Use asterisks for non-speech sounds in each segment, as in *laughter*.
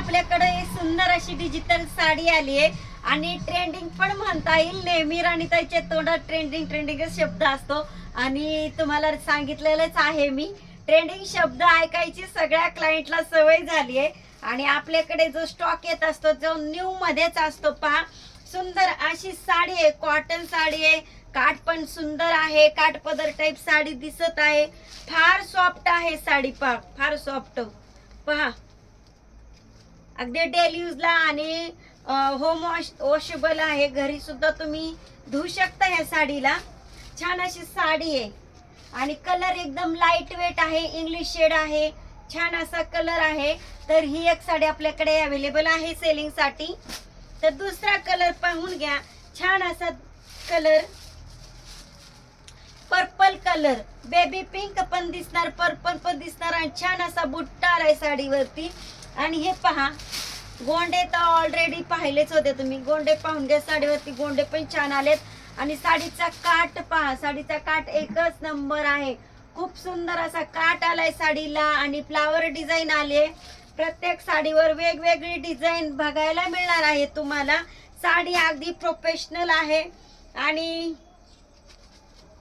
आपल्याकडे एक सुंदर अशी डिजिटल साडी आली आहे. आणि ट्रेंडिंग पण म्हणता येईल. नेहमी राणीताईच्या तोंडात ट्रेंडिंग ट्रेंडिंगच शब्द असतो. आणि तुम्हाला सांगितलेलंच आहे मी. ट्रेंडिंग शब्द ऐकायची सगळ्या क्लायंटला सवय झाली आहे. आणि आपल्याकडे जो स्टॉक येत असतो जो न्यू मध्येच असतो पहा. सुंदर अशी साडी आहे. कॉटन साडी आहे. काठ पण सुंदर आहे. काठ पदर टाईप साडी दिसत आहे. फार सॉफ्ट आहे साडी पहा. फार सॉफ्ट पहा. अगदी डेली यूजला आणि होम वॉश वॉशेबल आहे. घरी सुद्धा तुम्ही धुवू शकता ह्या साडीला. छान अशी साडी आहे. आणि कलर एकदम लाइट वेट आहे. इंग्लिश शेड आहे. छान असा कलर आहे. तर ही एक साडी आपल्याकडे अवेलेबल आहे सेलिंगसाठी तर दुसरा कलर पाहून घ्या. छान असा colour purple colour baby pink पण दिसणार पर्पल पण दिसणार आणि छान असा बुट्टा आहे साडीवरती. आणि हे पहा गोंडे तर ऑलरेडी पाहिलेच होते तुम्ही. गोंडे पाहून घ्या साडीवरती गोंडे पण छान आलेत. आणि साडीचा काठ पहा साडीचा काठ एकच नंबर आहे. खूप सुंदर असा काठ आलाय साडीला आणि फ्लावर डिझाईन आले प्रत्येक साडीवर वेगवेगळी डिझाईन बघायला मिळणार आहे तुम्हाला. साडी अगदी प्रोफेशनल आहे. आणि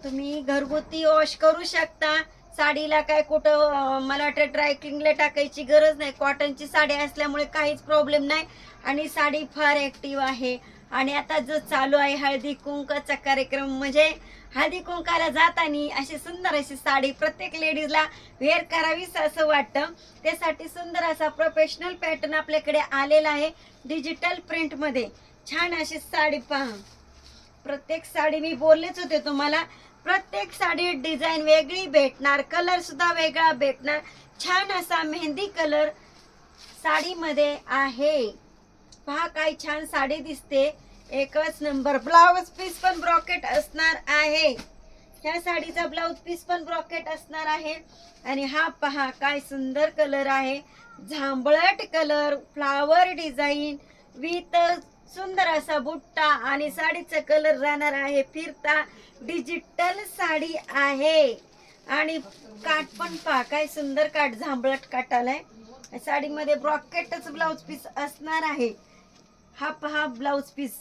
तुम्ही घरगुती वॉश करू शकता. साडीला काय कुठं मला वाटतं ड्राय क्लिनला टाकायची गरज नाही. कॉटनची साडी असल्यामुळे काहीच प्रॉब्लेम नाही. आणि साडी फार ॲक्टिव्ह आहे. आणि आता जो चालू आहे हळदी कुंकाचा कार्यक्रम म्हणजे हळदी कुंकाला जाताना अशी सुंदर अशी साडी प्रत्येक लेडीजला वेअर करावीच असं वाटतं. त्यासाठी सुंदर असा प्रोफेशनल पॅटर्न आपल्याकडे आलेला आहे डिजिटल प्रिंटमध्ये छान अशी साडी पहा. प्रत्येक साडी मी बोललेच होते तुम्हाला. प्रत्येक साडी डिझाईन वेगळी भेटणार कलर सुद्धा वेगळा भेटणार. छान असा मेहंदी कलर साडीमध्ये आहे. पहा काय छान साडी दिसते. एकच नंबर ब्लाउज पीस पण ब्रॉकेट असणार आहे. ह्या साडीचा ब्लाउज पीस पण ब्रॉकेट असणार आहे. आणि हा पहा काय सुंदर कलर आहे. जांभळट कलर फ्लावर डिझाईन विथ सुंदर असा बुट्टा आणि साडीचा कलर राहणार आहे फिरता. डिजिटल साडी आहे. आणि काठ पण पहा काय सुंदर काठ जांभळट काट आलाय. साडीमध्ये ब्रॉकेटच ब्लाउज पीस असणार आहे. हा पहा ब्लाउज पीस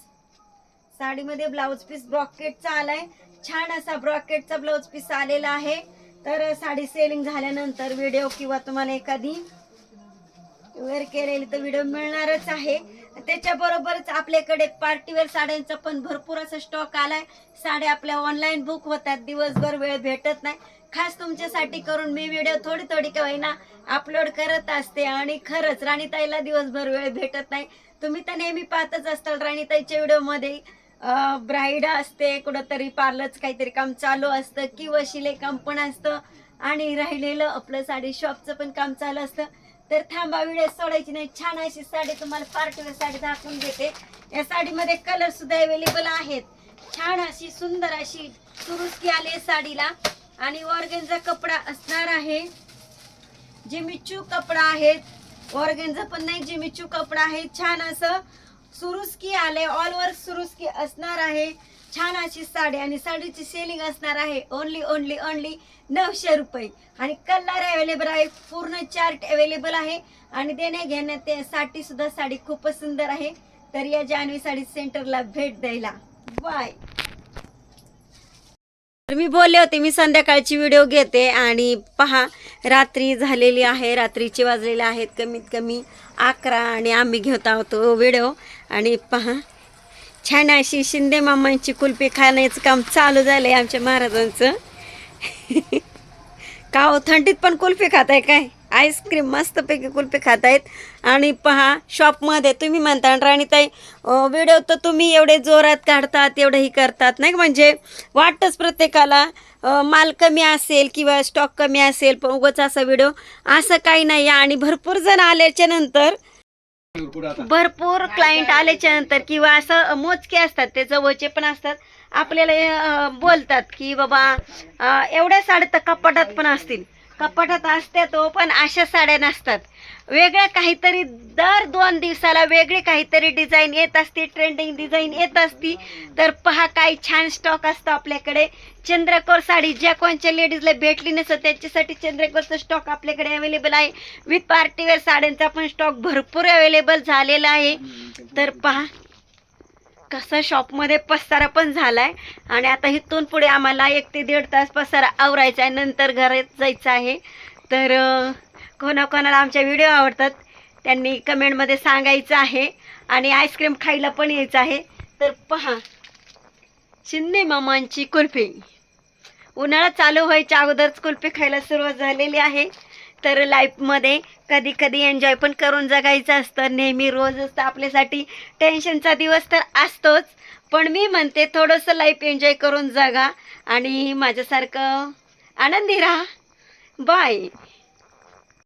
साडीमध्ये ब्लाउज पीस ब्रॉकेटचा आलाय. छान असा ब्रॉकेटचा ब्लाउज पीस आलेला आहे. तर साडी सेलिंग झाल्यानंतर व्हिडिओ किंवा तुम्हाला एखादी वेअर केलेली तर व्हिडिओ मिळणारच आहे. त्याच्याबरोबरच आपल्याकडे पार्टीवेअर साड्यांचा पण भरपूर असा स्टॉक आलाय. साड्या आपल्या ऑनलाईन बुक होतात. दिवसभर वेळ भेटत नाही. खास तुमच्यासाठी करून मी व्हिडिओ थोडी थोडी का होईना अपलोड करत असते आणि खरंच राणीताईला दिवसभर वेळ भेटत नाही. तुम्ही तर नेहमी पाहतच असताल राणीताईच्या व्हिडिओमध्ये ब्राईड असते कुठंतरी पार्लरच काहीतरी काम चालू असतं किंवा शिले काम पण असतं. आणि राहिलेलं आपलं साडी शॉपचं पण काम चालू असतं. तर थांबा व्हिडिओ सोडायची नाही. छान अशी साडी तुम्हाला पार्टीवर साडी दाखवून देते. या साडीमध्ये कलर सुद्धा अवेलेबल आहेत. छान अशी सुंदर अशी सुरुस्की आली साडीला. आणि ऑर्गेनचा कपडा असणार आहे. जिमिचू कपडा आहे. ऑर्गेनचा पण नाही जिमिचू कपडा आहे. छान असं सुरुस्की आले ऑल ओव्हर सुरुस्की असणार आहे. छान अशी साडी आणि साडीची सेलिंग असणार आहे. ओनली ओनली ओनली नऊशे रुपये. आणि कलर अवेलेबल आहे. पूर्ण चार्ट अवेलेबल आहे. आणि देण्या घेण्यासाठी सुद्धा साडी खूपच सुंदर आहे. तर या जान्हवी साडी सेंटरला भेट द्यायला. बाय तर मी बोलले होते मी संध्याकाळची व्हिडिओ घेते आणि पहा रात्री झालेली आहे. रात्रीचे वाजलेले आहेत. कमीत कमी अकरा आणि आम्ही घेत आहोत व्हिडिओ आणि पहा छान अशी शिंदे मामांची कुल्फी खाण्याचं काम चालू झालंय आमच्या महाराजांचं. *laughs* का हो थंडीत पण कुल्फी खात आहे काय आईस्क्रीम मस्तपैकी कुल्फी खात आहेत आणि पहा शॉपमध्ये तुम्ही म्हणता राणीताई व्हिडिओ तर तुम्ही एवढे जोरात काढतात एवढे ही करतात. नाही म्हणजे वाटतंच प्रत्येकाला माल कमी असेल किंवा स्टॉक कमी असेल पण उगाच असा व्हिडिओ असं काही नाही. आणि भरपूर जण आल्याच्यानंतर भरपूर क्लायंट आल्याच्यानंतर किंवा असं मोजके असतात ते जवळचे पण असतात. आपल्याला बोलतात की बाबा एवढ्या साड्या तर कपाटात पण असतील. कपाटात असतात तो पण अशा साड्या नसतात. वेगळ्या काहीतरी दर दोन दिवसाला वेगळी काहीतरी डिझाईन येत असते ट्रेंडिंग डिझाईन येत असती. तर पहा काही छान स्टॉक असतो आपल्याकडे. चंद्रकोर साडी ज्या कोणच्या लेडीजला भेटली नसतं त्यांच्यासाठी चंद्रकोरचं स्टॉक आपल्याकडे अवेलेबल आहे. विथ पार्टीवेअर साड्यांचा पण स्टॉक भरपूर अवेलेबल झालेला आहे. तर पहा. कसं शॉपमध्ये पसारा पण झालाय. आणि आता इथून पुढे आम्हाला एक ते दीड तास पसारा आवरायचा आहे. नंतर घरात जायचं आहे. तर कोणाकोणाला आमच्या व्हिडिओ आवडतात त्यांनी कमेंटमध्ये सांगायचं आहे. आणि आईस्क्रीम खायला पण यायचं आहे. तर पहा शिंदे मामांची कुल्फी. उन्हाळा चालू व्हायच्या अगोदरच कुल्फी खायला सुरुवात झालेली आहे. तर लाईफमध्ये कधी कधी एन्जॉय पण करून जगायचं असतं. नेहमी रोज असतं. आपल्यासाठी टेन्शनचा दिवस तर असतोच. पण मी म्हणते थोडंसं लाईफ एन्जॉय करून जगा आणि माझ्यासारखं आनंदी राहा. बाय